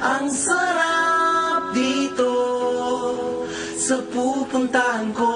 Ang sarap dito sa pupuntahan ko.